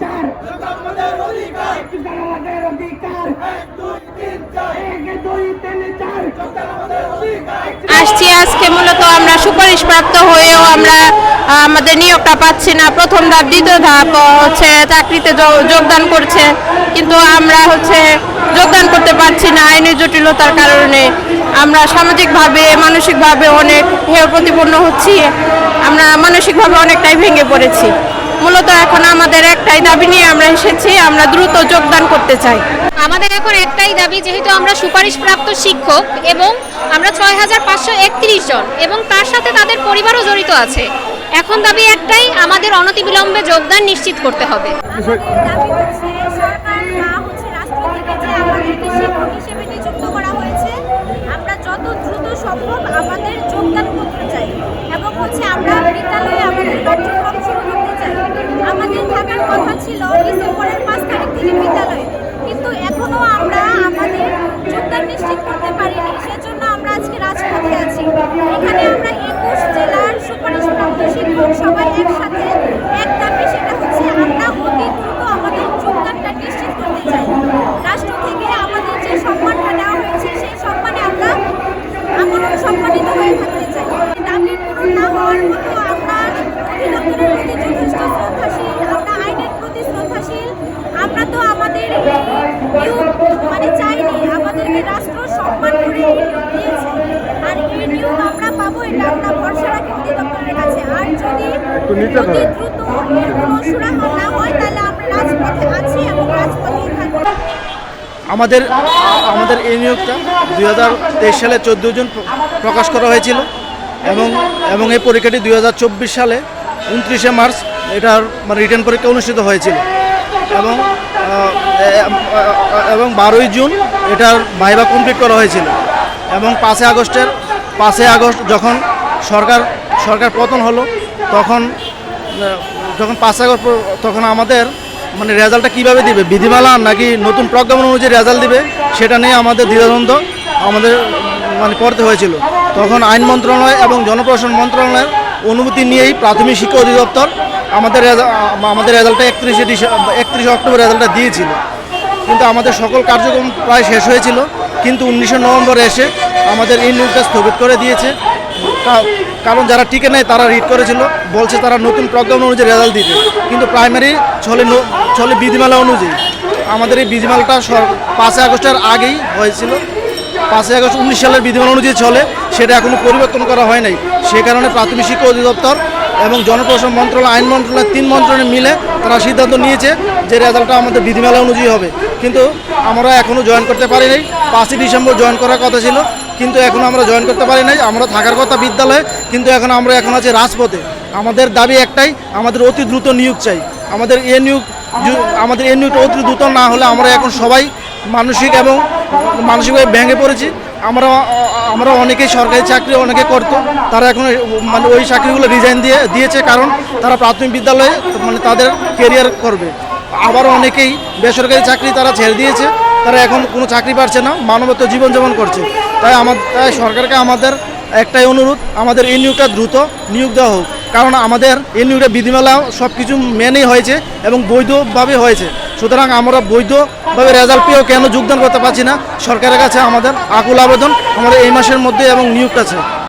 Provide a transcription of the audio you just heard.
চার। আমাদের অধিকার। আসছি আজকে মূলত আমরা সুপারিশ প্রাপ্ত হয়েও আমরা আমাদের নিয়োগটা পাচ্ছি না। প্রথম ধাপ দ্বিতীয় ধাপ হচ্ছে চাকরিতে যোগদান করছে। কিন্তু আমরা হচ্ছে যোগদান করতে পারছি না আইনি জটিলতার কারণে। আমরা সামাজিকভাবে মানসিকভাবে অনেক হেয় প্রতিপন্ন হচ্ছি। আমরা মানসিকভাবে অনেকটাই ভেঙে পড়েছি। মূলত এখন আমাদের একটাই দাবি নিয়ে আমরা এসেছি আমরা দ্রুত যোগদান করতে চাই। আমাদের এখন একটাই দাবি যেহেতু আমরা সুপারিশপ্রাপ্ত শিক্ষক এবং আমরা ছয় হাজার পাঁচশো একত্রিশ জন এবং তার সাথে তাদের পরিবারও জড়িত আছে। এখন দাবি একটাই আমাদের অনতিবিলম্বে যোগদান নিশ্চিত করতে হবে। সরকার বা হচ্ছে রাষ্ট্র থেকে যে আমাদেরকে শিক্ষক হিসেবে নিযুক্ত করা হয়েছে আমরা যত দ্রুত সম্ভব আমাদের যোগদান করতে চাই এবং হচ্ছে আমরা বিদ্যালয়ে আমাদের কার্যক্রম আমাদের থাকার কথা ছিল ডিসেম্বরের পাঁচ তারিখ থেকে বিদ্যালয়ে। কিন্তু এখনও আমরা আমাদের যোগদান নিশ্চিত করতে পারিনি, সেজন্য আমরা আজকে রাজপথে আছি। এখানে আমরা একুশ জেলার সুপারিশপ্রাপ্ত শিক্ষক সবাই একসাথে এক দাবি সেটা হচ্ছে আমরা অতি দ্রুত আমাদের যোগদানটা নিশ্চিত করতে চাই। রাষ্ট্র থেকে আমাদের যে সম্মানটা দেওয়া হয়েছে, সেই সম্মানে আমরা আমরা সম্মানিত হয়ে থাকতে চাই। দাবি পূরণ না হওয়ার মতো আমরা অধিদপ্তরের প্রতি যথেষ্ট শ্রদ্ধাশীল আমরা আইনের প্রতি শ্রদ্ধাশীল আমরা তো আমাদের নিয়োগ মানে চাইনি আমাদেরকে রাষ্ট্র সম্মান করে এই নিয়োগ দিয়েছে আর এই নিয়োগ আমরা পাবো এটা আমরা ভরসা রাখি অধিদপ্তরের কাছে আর যদি অতি দ্রুত এর কোনো সুরাহা না হয় তাহলে আমরা রাজপথে আছি আমাদের আমাদের এই নিয়োগটা দুই হাজার তেইশ সালে চোদ্দ জন প্র- প্রকাশ করা হয়েছিল এবং এবং এই পরীক্ষাটি দুই হাজার চব্বিশ সালে উনত্রিশে মার্চ এটার মানে রিটার্ন পরীক্ষা অনুষ্ঠিত হয়েছিল। এবং এবং বারোই জুন এটার ভাইবা কমপ্লিট করা হয়েছিল। এবং পাঁচই আগস্টের পাঁচই আগস্ট যখন সরকার সরকার পতন হলো তখন, যখন পাঁচ আগস্ট তখন আমাদের মানে রেজাল্টটা কীভাবে দিবে? বিধিমালা নাকি নতুন প্রজ্ঞাপন অনুযায়ী রেজাল্ট দিবে? সেটা নিয়ে আমাদের দ্বিধাদ্বন্দ্ব আমাদের মানে করতে হয়েছিল। তখন আইন মন্ত্রণালয় এবং জনপ্রশাসন মন্ত্রণালয়ের অনুমতি নিয়েই প্রাথমিক শিক্ষা অধিদপ্তর আমাদের আমাদের রেজাল্টটা একত্রিশে ডিসেম্বর একত্রিশে অক্টোবর রেজাল্টটা দিয়েছিল। কিন্তু আমাদের সকল কার্যক্রম প্রায় শেষ হয়েছিল। কিন্তু উনিশে নভেম্বর এসে আমাদের এই নিয়োগটা স্থগিত করে দিয়েছে। কারণ যারা টিকে নেয় তারা রিড করেছিল, বলছে তারা নতুন প্রজ্ঞাপন অনুযায়ী রেজাল্ট দিতে কিন্তু প্রাইমারি চলে চলে বিধিমালা অনুযায়ী আমাদের এই বিধিমালাটা পাঁচই আগস্টের আগেই হয়েছিল। পাঁচই আগস্ট উনিশ সালের বিধিমালা অনুযায়ী চলে, সেটা এখনও পরিবর্তন করা হয় নাই। সে কারণে প্রাথমিক শিক্ষা অধিদপ্তর এবং জনপ্রশাসন মন্ত্রণালয়, আইন মন্ত্রণালয় তিন মন্ত্রণালয় মিলে তারা সিদ্ধান্ত নিয়েছে যে রেজাল্টটা আমাদের বিধিমালা অনুযায়ী হবে। কিন্তু আমরা এখনও জয়েন করতে পারিনি পাঁচই ডিসেম্বর জয়েন করার কথা ছিল। কিন্তু এখন আমরা জয়েন করতে পারি নাই। আমরা থাকার কথা বিদ্যালয়ে, কিন্তু এখন আমরা এখন আছি রাজপথে। আমাদের দাবি একটাই, আমাদের অতি দ্রুত নিয়োগ চাই। আমাদের এ নিয়োগ আমাদের এ নিয়োগটা অতি দ্রুত না হলে আমরা এখন সবাই মানসিক এবং মানসিকভাবে ভেঙে পড়েছি। আমরা আমরা অনেকেই সরকারি চাকরি, অনেকে করতো। তারা এখন মানে ওই চাকরিগুলো রিজাইন দিয়ে, দিয়েছে কারণ তারা প্রাথমিক বিদ্যালয়ে মানে তাদের কেরিয়ার করবে। আবার অনেকেই বেসরকারি চাকরি তারা ছেড়ে দিয়েছে। তারা এখন কোনো চাকরি পাচ্ছে না মানবত জীবনযাপন করছে। তাই আমাদের তাই সরকারকে আমাদের একটাই অনুরোধ, আমাদের এই নিয়োগটা দ্রুত নিয়োগ দেওয়া হোক। কারণ আমাদের এই নিয়োগটা বিধিমালা সব কিছু মেনেই হয়েছে এবং বৈধভাবে হয়েছে। সুতরাং আমরা বৈধভাবে রেজাল্ট পেয়েও কেন যোগদান করতে পারছি না? সরকারের কাছে আমাদের আকুল আবেদন, আমাদের এই মাসের মধ্যে এবং নিয়োগটা আছে।